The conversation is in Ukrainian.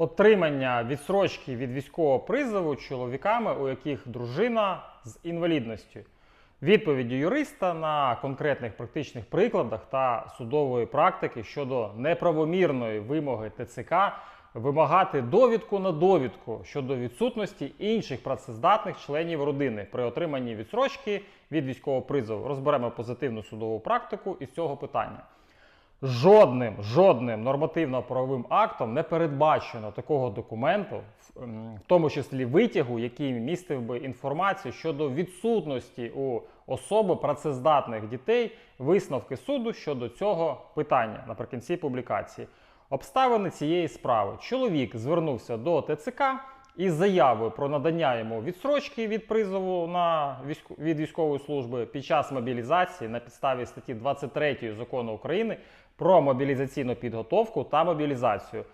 отримання відсрочки від військового призову чоловіками, у яких дружина з інвалідністю. Відповіді юриста на конкретних практичних прикладах та судової практики щодо неправомірної вимоги ТЦК вимагати довідку на довідку щодо відсутності інших працездатних членів родини при отриманні відсрочки від військового призову. Розберемо позитивну судову практику із цього питання. Жодним, жодним нормативно-правовим актом не передбачено такого документу, ем, в тому числі витягу, який містив би інформацію щодо відсутності у особи працездатних дітей висновки суду щодо цього питання наприкінці публікації. Обставини цієї справи. Чоловік звернувся до ТЦК із заявою про надання йому відсрочки від призову на військо- від військової служби під час мобілізації на підставі статті 23 закону України про мобілізаційну підготовку та мобілізацію.